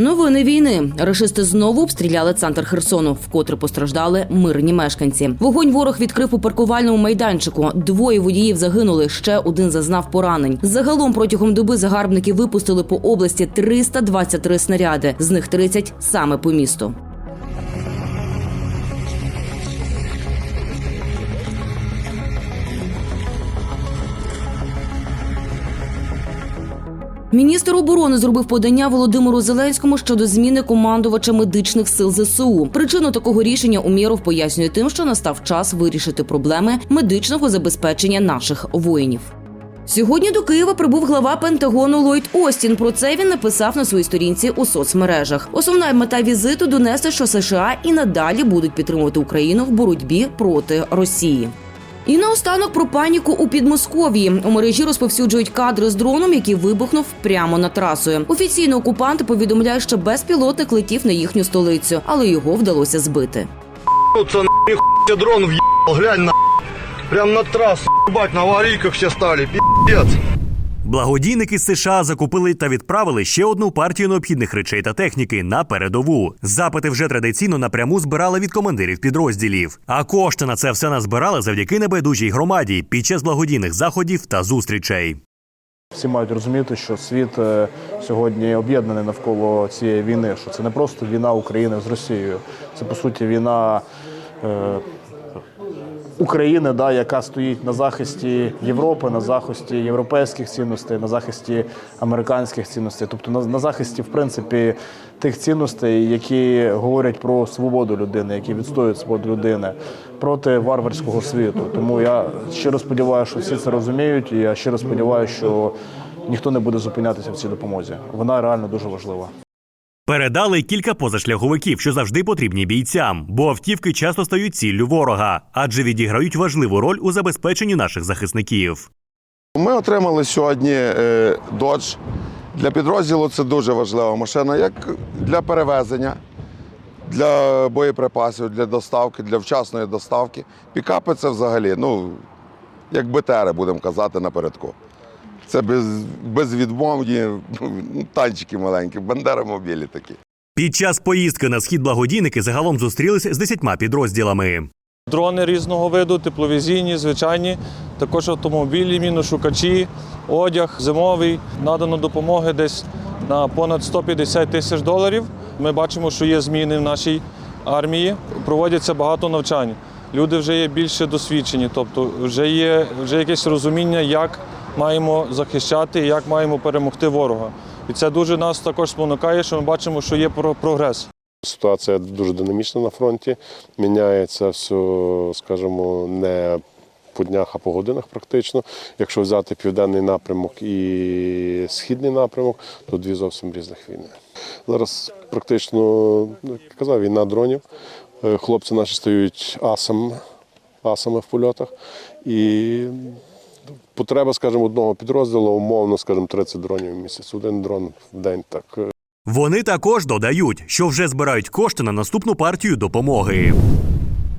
Новини війни. Рашисти знову обстріляли центр Херсону, вкотре постраждали мирні мешканці. Вогонь ворог відкрив у паркувальному майданчику. Двоє водіїв загинули. Ще один зазнав поранень. Загалом протягом доби загарбники випустили по області 323 снаряди. З них 30 саме по місту. Міністр оборони зробив подання Володимиру Зеленському щодо зміни командувача медичних сил ЗСУ. Причину такого рішення Умєров пояснює тим, що настав час вирішити проблеми медичного забезпечення наших воїнів. Сьогодні до Києва прибув глава Пентагону Ллойд Остін. Про це він написав на своїй сторінці у соцмережах. Основна мета візиту донести, що США і надалі будуть підтримувати Україну в боротьбі проти Росії. І наостанок про паніку у Підмосков'ї. У мережі розповсюджують кадри з дроном, який вибухнув прямо над трасою. Офіційно окупанти повідомляють, що безпілотник летів на їхню столицю, але його вдалося збити. Це на дрон въебал, глянь на Прям на трасу. Бать на аварійках все стали, пиздец. Благодійники з США закупили та відправили ще одну партію необхідних речей та техніки на передову. Запити вже традиційно напряму збирали від командирів підрозділів. А кошти на це все назбирали завдяки небайдужій громаді під час благодійних заходів та зустрічей. Всі мають розуміти, що світ е, сьогодні об'єднаний навколо цієї війни. Що це не просто війна України з Росією, це по суті війна е, України, да, яка стоїть на захисті Європи, на захисті європейських цінностей, на захисті американських цінностей, тобто на, на захисті, в принципі, тих цінностей, які говорять про свободу людини, які відстоюють свободу людини проти варварського світу. Тому я щиро сподіваюся, що всі це розуміють, і я щиро сподіваюся, що ніхто не буде зупинятися в цій допомозі. Вона реально дуже важлива. Передали кілька позашляховиків, що завжди потрібні бійцям, бо автівки часто стають ціллю ворога, адже відіграють важливу роль у забезпеченні наших захисників. Ми отримали сьогодні е, додж. Для підрозділу це дуже важлива машина, як для перевезення, для боєприпасів, для доставки, для вчасної доставки. Пікапи це взагалі, ну, як БТРи, будемо казати, напередку. Це без, безвідмовні ну, танчики маленькі, бандеромобілі такі. Під час поїздки на схід благодійники загалом зустрілися з десятьма підрозділами. Дрони різного виду, тепловізійні, звичайні, також автомобілі, міношукачі, одяг зимовий. Надано допомоги десь на понад 150 тисяч доларів. Ми бачимо, що є зміни в нашій армії. Проводяться багато навчань. Люди вже є більше досвідчені, тобто вже є вже якесь розуміння, як маємо захищати, як маємо перемогти ворога. І це дуже нас також спонукає, що ми бачимо, що є про- прогрес. Ситуація дуже динамічна на фронті. Міняється все, скажімо, не по днях, а по годинах практично. Якщо взяти південний напрямок і східний напрямок, то дві зовсім різних війни. Зараз практично, ну, як казав, війна дронів. Е, Хлопці наші стають асами, асами в польотах. І потреба, скажімо, одного підрозділу, умовно, скажімо, 30 дронів в місяць. Один дрон в день так Вони також додають, що вже збирають кошти на наступну партію допомоги.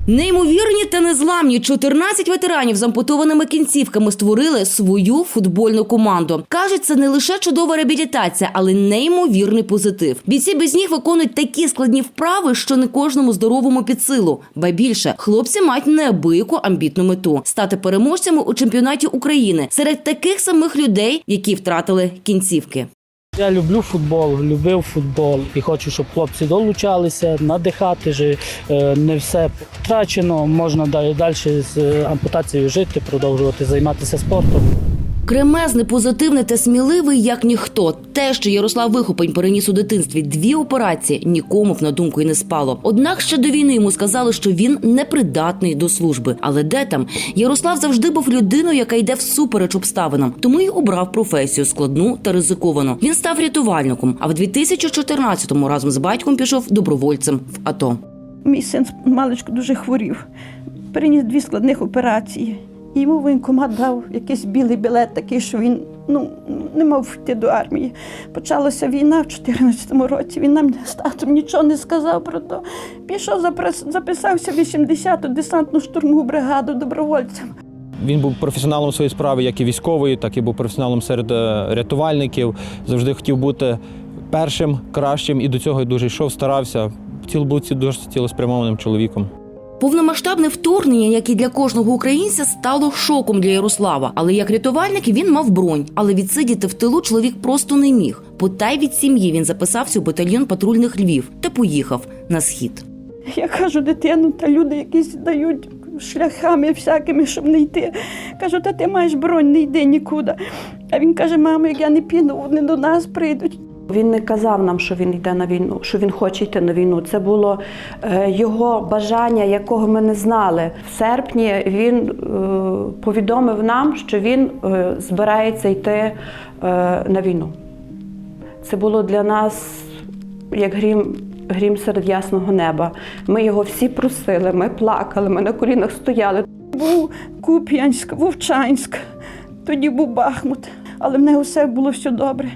Неймовірні та незламні 14 ветеранів з ампутованими кінцівками створили свою футбольну команду. кажуть, це не лише чудова реабілітація, але неймовірний позитив. Бійці без ніг виконують такі складні вправи, що не кожному здоровому під силу. Ба більше хлопці мають неабияку амбітну мету стати переможцями у чемпіонаті України серед таких самих людей, які втратили кінцівки. Я люблю футбол, любив футбол і хочу, щоб хлопці долучалися, надихати же е, не все втрачено. Можна далі з ампутацією жити, продовжувати займатися спортом. Кремезний, позитивний та сміливий, як ніхто. Те, що Ярослав Вихопень переніс у дитинстві дві операції, нікому б на думку й не спало. Однак ще до війни йому сказали, що він непридатний до служби. Але де там? Ярослав завжди був людиною, яка йде всупереч обставинам, тому й обрав професію складну та ризиковану. Він став рятувальником, а в 2014-му разом з батьком пішов добровольцем в АТО. Мій син маличко дуже хворів. Переніс дві складних операції. Йому воєнкомат дав якийсь білий білет, такий, що він ну, не мав йти до армії. Почалася війна в 2014 році. Він нам з татом нічого не сказав про то. Пішов, запис- записався в 80-ту десантну штурмову бригаду добровольцем. Він був професіоналом своєї справи, як і військової, так і був професіоналом серед е, рятувальників. Завжди хотів бути першим, кращим і до цього дуже йшов, старався. Ціл був дуже цілеспрямованим чоловіком. Повномасштабне вторгнення, як і для кожного українця, стало шоком для Ярослава. Але як рятувальник він мав бронь. Але відсидіти в тилу чоловік просто не міг. Потай від сім'ї він записався у батальйон патрульних Львів та поїхав на схід. Я кажу, дитину, та люди якісь дають шляхами всякими, щоб не йти. Кажу, та ти маєш бронь, не йди нікуди. А він каже, мамо, як я не піду, вони до нас прийдуть. Він не казав нам, що він йде на війну, що він хоче йти на війну. Це було е, його бажання, якого ми не знали. В серпні він е, повідомив нам, що він е, збирається йти на війну. Це було для нас як грім, грім серед ясного неба. Ми його всі просили, ми плакали, ми на колінах стояли. Був Куп'янськ, Вовчанськ, тоді був Бахмут, але в нього все було все добре.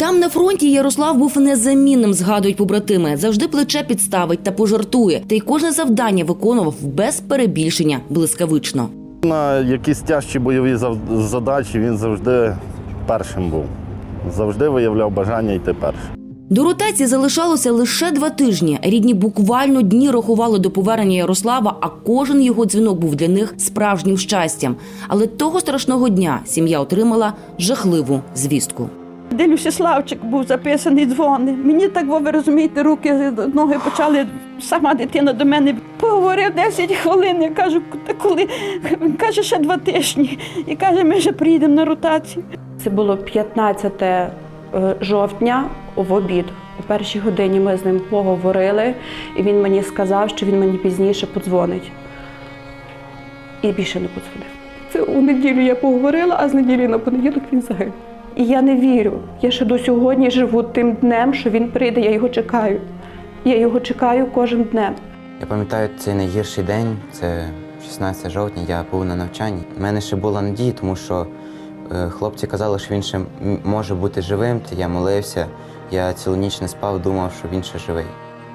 Там на фронті Ярослав був незамінним, згадують побратими. Завжди плече підставить та пожартує. Та й кожне завдання виконував без перебільшення блискавично. На якісь тяжчі бойові задачі він завжди першим був. Завжди виявляв бажання йти першим. До ротації залишалося лише два тижні. Рідні буквально дні рахували до повернення Ярослава, а кожен його дзвінок був для них справжнім щастям. Але того страшного дня сім'я отримала жахливу звістку. Дивлюся, Славчик був записаний дзвони. Мені так, ви розумієте, руки, ноги почали, сама дитина до мене поговорив 10 хвилин. Я кажу, «Та коли? Він каже, ще два тижні. І каже, ми вже приїдемо на ротацію. Це було 15 е, жовтня в обід. У першій годині ми з ним поговорили, і він мені сказав, що він мені пізніше подзвонить. І більше не подзвонив. Це у неділю я поговорила, а з неділі на понеділок він загинув. І я не вірю. Я ще до сьогодні живу тим днем, що він прийде, я його чекаю. Я його чекаю кожен днем. Я пам'ятаю цей найгірший день, це 16 жовтня, я був на навчанні. У мене ще була надія, тому що е, хлопці казали, що він ще може бути живим, то я молився. Я цілу ніч не спав, думав, що він ще живий.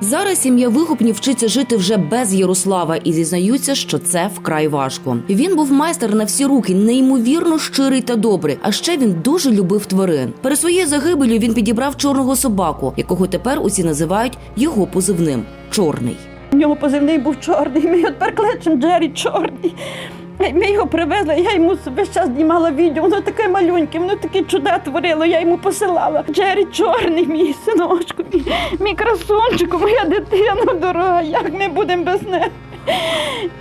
Зараз сім'я Вихопнів вчиться жити вже без Ярослава і зізнаються, що це вкрай важко. Він був майстер на всі руки, неймовірно щирий та добрий. А ще він дуже любив тварин. Перед своєю загибелю він підібрав чорного собаку, якого тепер усі називають його позивним чорний. У нього позивний був чорний. Ми його тепер кличемо Джері Чорний. Ми його привезли, я йому весь час знімала відео, воно таке малюньке, воно таке чуда творило, я йому посилала. Джері Чорний, мій синочку, мій, мій красунчику, моя дитина дорога, як ми будемо без неї.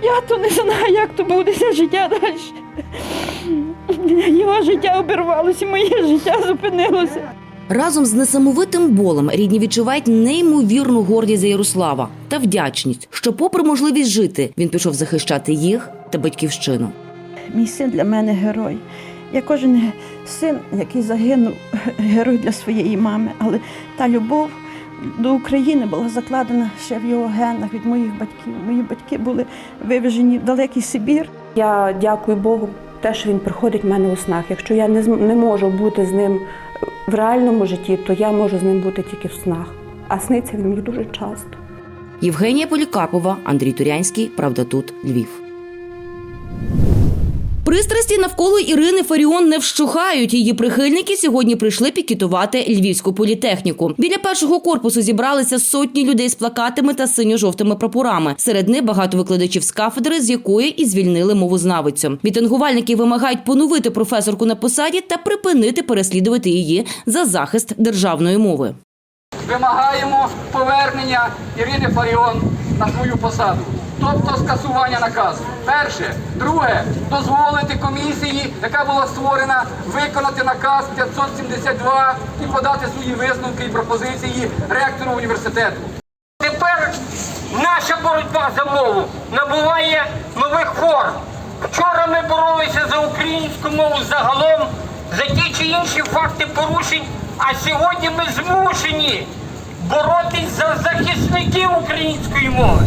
Я то не знаю, як то буде життя далі. Його життя обірвалося, моє життя зупинилося. Разом з несамовитим болем рідні відчувають неймовірну гордість за Ярослава та вдячність, що, попри можливість жити, він пішов захищати їх та батьківщину. Мій син для мене герой. Я кожен син, який загинув, герой для своєї мами. Але та любов до України була закладена ще в його генах від моїх батьків. Мої батьки були вивезені в далекий Сибір. Я дякую Богу, те, що він приходить в мене у снах. Якщо я не, не можу бути з ним в реальному житті, то я можу з ним бути тільки в снах. А сниться він мені дуже часто. Євгенія Полікарпова, Андрій Турянський. Правда, тут Львів. Пристрасті навколо Ірини Фаріон не вщухають. Її прихильники сьогодні прийшли пікетувати львівську політехніку. Біля першого корпусу зібралися сотні людей з плакатами та синьо-жовтими прапорами. Серед них багато викладачів з кафедри, з якої і звільнили мовознавицю. Мітингувальники вимагають поновити професорку на посаді та припинити переслідувати її за захист державної мови. Вимагаємо повернення Ірини Фаріон на свою посаду, тобто скасування наказу. Перше. Друге, дозволити комісії, яка була створена, виконати наказ 572 і подати свої висновки і пропозиції ректору університету. Тепер наша боротьба за мову набуває нових форм. Вчора ми боролися за українську мову загалом, за ті чи інші факти порушень, а сьогодні ми змушені боротись за захисників української мови.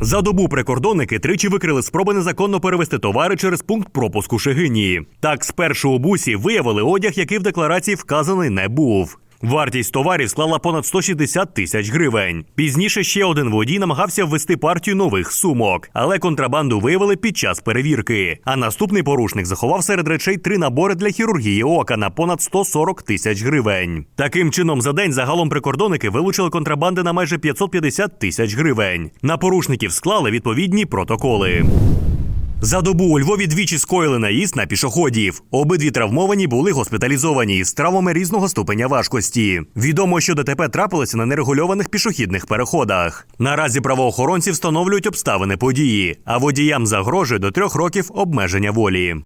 За добу прикордонники тричі викрили спроби незаконно перевести товари через пункт пропуску Шегинії. Так, спершу у бусі виявили одяг, який в декларації вказаний не був. Вартість товарів склала понад 160 тисяч гривень. Пізніше ще один водій намагався ввести партію нових сумок, але контрабанду виявили під час перевірки. А наступний порушник заховав серед речей три набори для хірургії ока на понад 140 тисяч гривень. Таким чином, за день загалом прикордонники вилучили контрабанди на майже 550 тисяч гривень. На порушників склали відповідні протоколи. За добу у Львові двічі скоїли наїзд на пішоходів. Обидві травмовані були госпіталізовані з травмами різного ступеня важкості. Відомо, що ДТП трапилося на нерегульованих пішохідних переходах. Наразі правоохоронці встановлюють обставини події, а водіям загрожує до трьох років обмеження волі.